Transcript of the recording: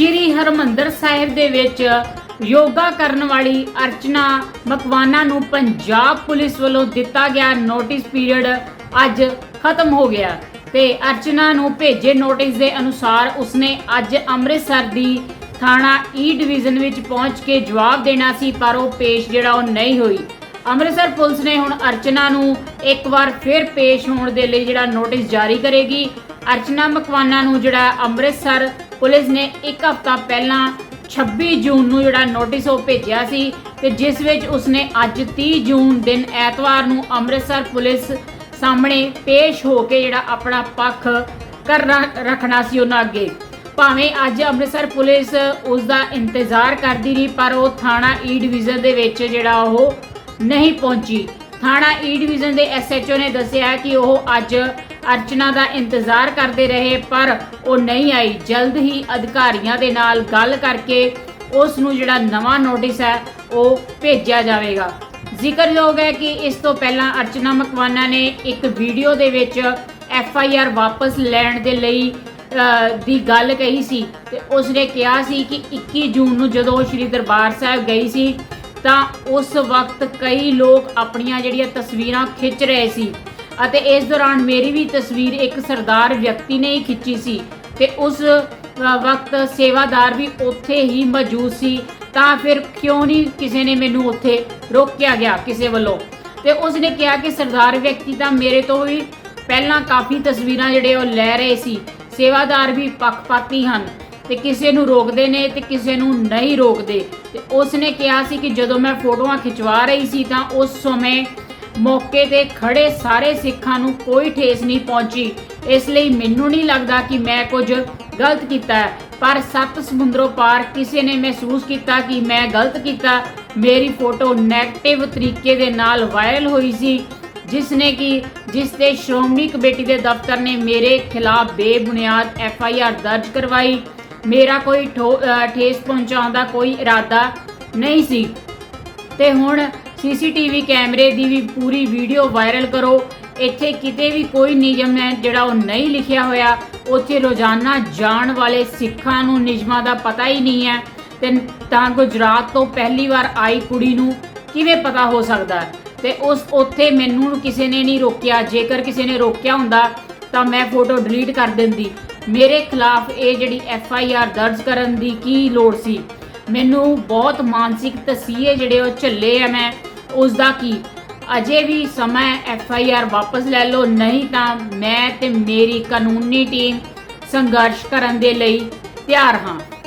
ਸ਼੍ਰੀ ਹਰਮੰਦਰ ਸਾਹਿਬ ਦੇ ਵਿੱਚ ਯੋਗਾ ਕਰਨ ਵਾਲੀ ਅਰਚਨਾ ਮਕਵਾਨਾ ਨੂੰ ਪੰਜਾਬ ਪੁਲਿਸ ਵੱਲੋਂ ਦਿੱਤਾ ਗਿਆ ਨੋਟਿਸ ਪੀਰੀਅਡ ਅੱਜ ਖਤਮ ਹੋ ਗਿਆ ਤੇ ਅਰਚਨਾ ਨੂੰ ਭੇਜੇ ਨੋਟਿਸ ਦੇ ਅਨੁਸਾਰ ਉਸਨੇ ਅੱਜ ਅੰਮ੍ਰਿਤਸਰ ਦੀ ਥਾਣਾ ਈ ਡਿਵੀਜ਼ਨ ਵਿੱਚ ਪਹੁੰਚ ਕੇ ਜਵਾਬ ਦੇਣਾ ਸੀ, ਪਰ ਉਹ ਪੇਸ਼ ਜਿਹੜਾ ਉਹ ਨਹੀਂ ਹੋਈ। ਅੰਮ੍ਰਿਤਸਰ ਪੁਲਿਸ ਨੇ ਹੁਣ ਅਰਚਨਾ ਨੂੰ ਇੱਕ ਵਾਰ ਫਿਰ ਪੇਸ਼ ਹੋਣ ਦੇ ਲਈ ਜਿਹੜਾ ਨੋਟਿਸ ਜਾਰੀ ਕਰੇਗੀ। ਅਰਚਨਾ ਮਕਵਾਨਾ ਨੂੰ ਜਿਹੜਾ ਅੰਮ੍ਰਿਤਸਰ ਪੁਲਿਸ ਨੇ ਇੱਕ ਹਫ਼ਤਾ ਪਹਿਲਾਂ 26 ਜੂਨ ਨੂੰ ਜਿਹੜਾ ਨੋਟਿਸ ਉਹ ਭੇਜਿਆ ਸੀ ਤੇ ਜਿਸ ਵਿੱਚ ਉਸਨੇ ਅੱਜ 30 ਜੂਨ ਦਿਨ ਐਤਵਾਰ ਨੂੰ ਅੰਮ੍ਰਿਤਸਰ ਪੁਲਿਸ ਸਾਹਮਣੇ ਪੇਸ਼ ਹੋ ਕੇ ਜਿਹੜਾ ਆਪਣਾ ਪੱਖ ਕਰ ਰੱਖਣਾ ਸੀ ਉਹਨਾਂ ਅੱਗੇ। ਭਾਵੇਂ ਅੱਜ ਅੰਮ੍ਰਿਤਸਰ ਪੁਲਿਸ ਉਸ ਦਾ ਇੰਤਜ਼ਾਰ ਕਰਦੀ ਰਹੀ, ਪਰ ਉਹ ਥਾਣਾ e ਈ ਡਿਵੀਜ਼ਨ ਦੇ ਵਿੱਚ ਜਿਹੜਾ ਉਹ ਨਹੀਂ ਪਹੁੰਚੀ। ਥਾਣਾ e ਈ ਡਿਵੀਜ਼ਨ ਦੇ ਐਸਐਚਓ ਨੇ ਦੱਸਿਆ ਕਿ ਉਹ ਅੱਜ ਅਰਚਨਾ ਦਾ ਇੰਤਜ਼ਾਰ ਕਰਦੇ ਰਹੇ, ਪਰ ਉਹ ਨਹੀਂ ਆਈ। ਜਲਦ ਹੀ ਅਧਿਕਾਰੀਆਂ ਦੇ ਨਾਲ ਗੱਲ ਕਰਕੇ ਉਸ ਨੂੰ ਜਿਹੜਾ ਨਵਾਂ ਨੋਟਿਸ ਹੈ, ਉਹ ਭੇਜਿਆ ਜਾਵੇਗਾ। ਜ਼ਿਕਰਯੋਗ ਹੈ ਕਿ ਇਸ ਤੋਂ ਪਹਿਲਾਂ ਅਰਚਨਾ ਮਕਵਾਨਾ ਨੇ ਇੱਕ ਵੀਡੀਓ ਦੇ ਵਿੱਚ ਐਫ ਆਈ ਆਰ ਵਾਪਸ ਲੈਣ ਦੇ ਲਈ ਦੀ ਗੱਲ ਕਹੀ ਸੀ ਤੇ ਉਸਨੇ ਕਿਹਾ ਸੀ ਕਿ 21 ਜੂਨ ਨੂੰ ਜਦੋਂ ਸ਼੍ਰੀ ਦਰਬਾਰ ਸਾਹਿਬ ਗਈ ਸੀ, ਤਾਂ ਉਸ ਵਕਤ ਕਈ ਲੋਕ ਆਪਣੀਆਂ ਜਿਹੜੀਆਂ ਤਸਵੀਰਾਂ ਖਿੱਚ ਰਹੇ ਸੀ। ਅਤੇ ਇਸ ਦੌਰਾਨ ਮੇਰੀ ਵੀ ਤਸਵੀਰ ਇੱਕ ਸਰਦਾਰ ਵਿਅਕਤੀ ਨੇ ਹੀ ਖਿੱਚੀ ਸੀ ਤੇ ਉਸ ਵਕਤ ਸੇਵਾਦਾਰ ਵੀ ਉੱਥੇ ਹੀ ਮੌਜੂਦ ਸੀ। ਤਾਂ ਫਿਰ ਕਿਉਂ ਨਹੀਂ ਕਿਸੇ ਨੇ ਮੈਨੂੰ ਉੱਥੇ ਰੋਕਿਆ ਗਿਆ ਕਿਸੇ ਵੱਲੋਂ? ਤੇ ਉਸਨੇ ਕਿਹਾ ਕਿ ਸਰਦਾਰ ਵਿਅਕਤੀ ਤਾਂ ਮੇਰੇ ਤੋਂ ਵੀ ਪਹਿਲਾਂ ਕਾਫੀ ਤਸਵੀਰਾਂ ਜਿਹੜੇ ਉਹ ਲੈ ਰਹੇ ਸੀ। ਸੇਵਾਦਾਰ ਵੀ ਪੱਖਪਾਤੀ ਹਨ ਤੇ ਕਿਸੇ ਨੂੰ ਰੋਕਦੇ ਨੇ ਤੇ ਕਿਸੇ ਨੂੰ ਨਹੀਂ ਰੋਕਦੇ। ਤੇ ਉਸਨੇ ਕਿਹਾ ਸੀ ਕਿ ਜਦੋਂ ਮੈਂ ਫੋਟੋਆਂ ਖਿਚਵਾ ਰਹੀ ਸੀ ਤਾਂ ਉਸ ਸਮੇਂ ਮੌਕੇ ਤੇ ਖੜੇ ਸਾਰੇ ਸਿੱਖਾਂ ਨੂੰ ਕੋਈ ਠੇਸ ਨਹੀਂ ਪਹੁੰਚੀ। ਇਸ ਲਈ ਮੈਨੂੰ ਨਹੀਂ ਲੱਗਦਾ ਕਿ ਮੈਂ ਕੁਝ ਗਲਤ ਕੀਤਾ ਪਰ ਸੱਤ ਸਮੁੰਦਰੋਂ ਪਾਰ ਕਿਸੇ ਨੇ ਮਹਿਸੂਸ ਕੀਤਾ ਕਿ ਮੈਂ ਗਲਤ ਕੀਤਾ। ਮੇਰੀ ਫੋਟੋ ਨੈਗੇਟਿਵ ਤਰੀਕੇ ਦੇ ਨਾਲ ਵਾਇਰਲ ਹੋਈ ਸੀ ਜਿਸ ਨੇ ਕਿ ਜਿਸ ਤੇ ਸ਼੍ਰੋਮਣੀ ਕਮੇਟੀ ਦੇ ਦਫ਼ਤਰ ਨੇ ਮੇਰੇ ਖਿਲਾਫ ਬੇਬੁਨਿਆਦ ਐਫ ਆਈ ਆਰ ਦਰਜ ਕਰਵਾਈ। ਮੇਰਾ ਕੋਈ ਠੋ- ਠੇਸ ਪਹੁੰਚਾਉਣ ਦਾ ਕੋਈ ਇਰਾਦਾ ਨਹੀਂ ਸੀ। ਤੇ ਹੁਣ ਸੀਸੀਟੀਵੀ ਕੈਮਰੇ ਦੀ ਵੀ ਪੂਰੀ ਵੀਡੀਓ ਵਾਇਰਲ ਕਰੋ। ਇੱਥੇ ਕਿਤੇ ਵੀ ਕੋਈ ਨਿਯਮ ਹੈ ਜਿਹੜਾ ਉਹ ਨਹੀਂ ਲਿਖਿਆ ਹੋਇਆ। ਉੱਥੇ ਰੋਜ਼ਾਨਾ ਜਾਣ ਵਾਲੇ ਸਿੱਖਾਂ ਨੂੰ ਨਿਯਮਾਂ ਦਾ ਪਤਾ ਹੀ ਨਹੀਂ ਹੈ। ਤੇ ਤਾਂ ਗੁਜਰਾਤ ਤੋਂ ਪਹਿਲੀ ਵਾਰ ਆਈ ਕੁੜੀ ਨੂੰ ਕਿਵੇਂ ਪਤਾ ਹੋ ਸਕਦਾ ਹੈ? ਤੇ ਉਸ ਉੱਥੇ ਮੈਨੂੰ ਕਿਸੇ ਨੇ ਨਹੀਂ ਰੋਕਿਆ। ਜੇਕਰ ਕਿਸੇ ਨੇ ਰੋਕਿਆ ਹੁੰਦਾ, ਤਾਂ ਮੈਂ ਫੋਟੋ ਡਿਲੀਟ ਕਰ ਦਿੰਦੀ। ਮੇਰੇ ਖਿਲਾਫ ਇਹ ਜਿਹੜੀ ਐਫ ਆਈ ਆਰ ਦਰਜ ਕਰਨ ਦੀ ਕੀ ਲੋੜ ਸੀ? ਮੈਨੂੰ ਬਹੁਤ ਮਾਨਸਿਕ ਤਸੀਹੇ ਜਿਹੜੇ ਉਹ ਝੱਲੇ ਆ ਮੈਂ। ਉਸ ਦਾ ਕੀ? ਅਜੇ ਵੀ ਸਮਾਂ ਐਫ ਆਈ ਆਰ ਵਾਪਸ ਲੈ ਲਓ, ਨਹੀਂ ਤਾਂ ਮੈਂ ਤੇ ਮੇਰੀ ਕਾਨੂੰਨੀ ਟੀਮ ਸੰਘਰਸ਼ ਕਰਨ ਦੇ ਲਈ ਤਿਆਰ ਹਾਂ।